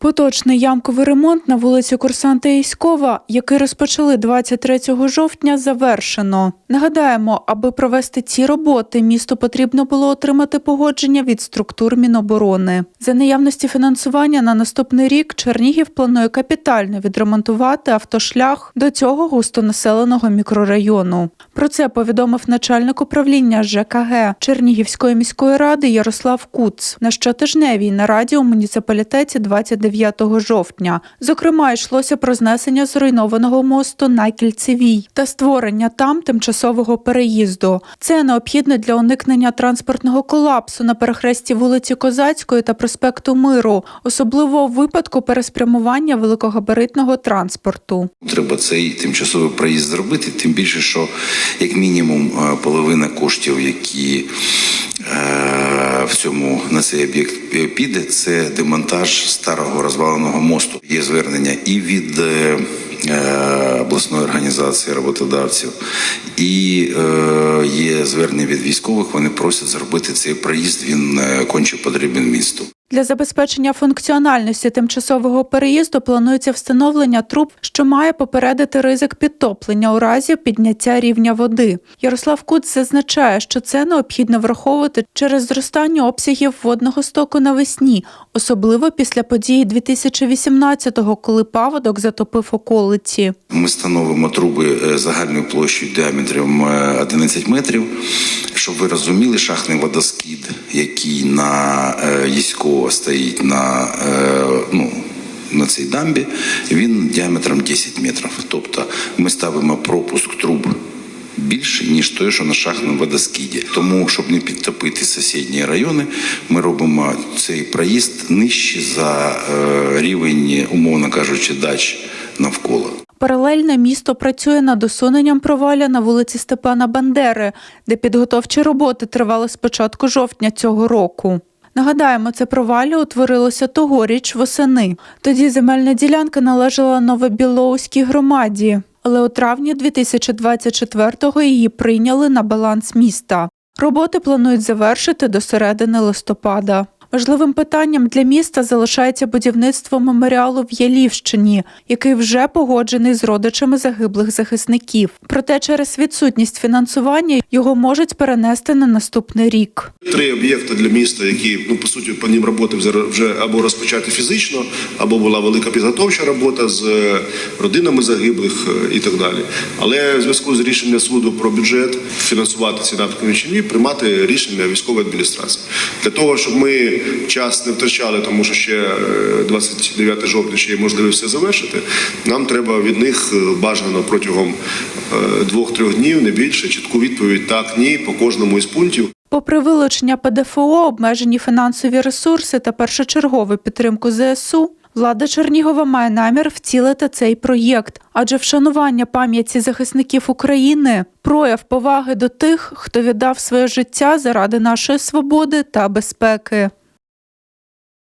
Поточний ямковий ремонт на вулиці Курсанта Іськова, який розпочали 23 жовтня, завершено. Нагадаємо, аби провести ці роботи, місту потрібно було отримати погодження від структур Міноборони. За наявності фінансування на наступний рік Чернігів планує капітально відремонтувати автошлях до цього густонаселеного мікрорайону. Про це повідомив начальник управління ЖКГ Чернігівської міської ради Ярослав Куц на щотижневій нараді у муніципалітеті 29 жовтня. Зокрема, йшлося про знесення зруйнованого мосту на Кільцевій та створення там тимчасового переїзду. Це необхідно для уникнення транспортного колапсу на перехресті вулиці Козацької та проспекту Миру, особливо у випадку переспрямування великогабаритного транспорту. Треба цей тимчасовий проїзд зробити, тим більше, що як мінімум е, половина коштів, які е, в цьому на цей об'єкт піде, це демонтаж старого розваленого мосту. Є звернення і від е, обласної організації роботодавців, і е, є звернення від військових. Вони просять зробити цей проїзд. Він е, конче потрібен місту. Для забезпечення функціональності тимчасового переїзду планується встановлення труб, що має попередити ризик підтоплення у разі підняття рівня води. Ярослав Куц зазначає, що це необхідно враховувати через зростання обсягів водного стоку навесні, особливо після події 2018-го, коли паводок затопив околиці. Ми встановимо труби е, загальною площею діаметром е, 11 метрів. Щоб ви розуміли, шахтний водоскід, який на е, Єського стоїть на, е, ну, на цій дамбі, він діаметром 10 метрів. Тобто ми ставимо пропуск труб більше, ніж той, що на шахтному водоскіді. Тому, щоб не підтопити сусідні райони, ми робимо цей проїзд нижче за е, рівень, умовно кажучи, дач навколо. Паралельно місто працює над усуненням проваля на вулиці Степана Бандери, де підготовчі роботи тривали з початку жовтня цього року. Нагадаємо, це провалля утворилося тогоріч восени. Тоді земельна ділянка належала Новобілоуській громаді, але у травні 2024-го її прийняли на баланс міста. Роботи планують завершити до середини листопада. Важливим питанням для міста залишається будівництво меморіалу в Ялівщині, який вже погоджений з родичами загиблих захисників. Проте через відсутність фінансування його можуть перенести на наступний рік. Три об'єкти для міста, які ну по суті по ним роботи вже- або розпочати фізично, або була велика підготовча робота з е, родинами загиблих е, і так далі. Але в зв'язку з рішенням суду про бюджет фінансувати ці напрямки приймати рішення військової адміністрації для того, щоб ми час не втрачали, тому що ще е, 29 жовтня ще є можливість все завершити. Нам треба від них е, бажано протягом е, двох-трьох днів, не більше, чітку відповідь так, ні по кожному із пунктів. Попри вилучення ПДФО, обмежені фінансові ресурси та першочергову підтримку ЗСУ, влада Чернігова має намір втілити цей проєкт, адже вшанування пам'яті захисників України прояв поваги до тих, хто віддав своє життя заради нашої свободи та безпеки.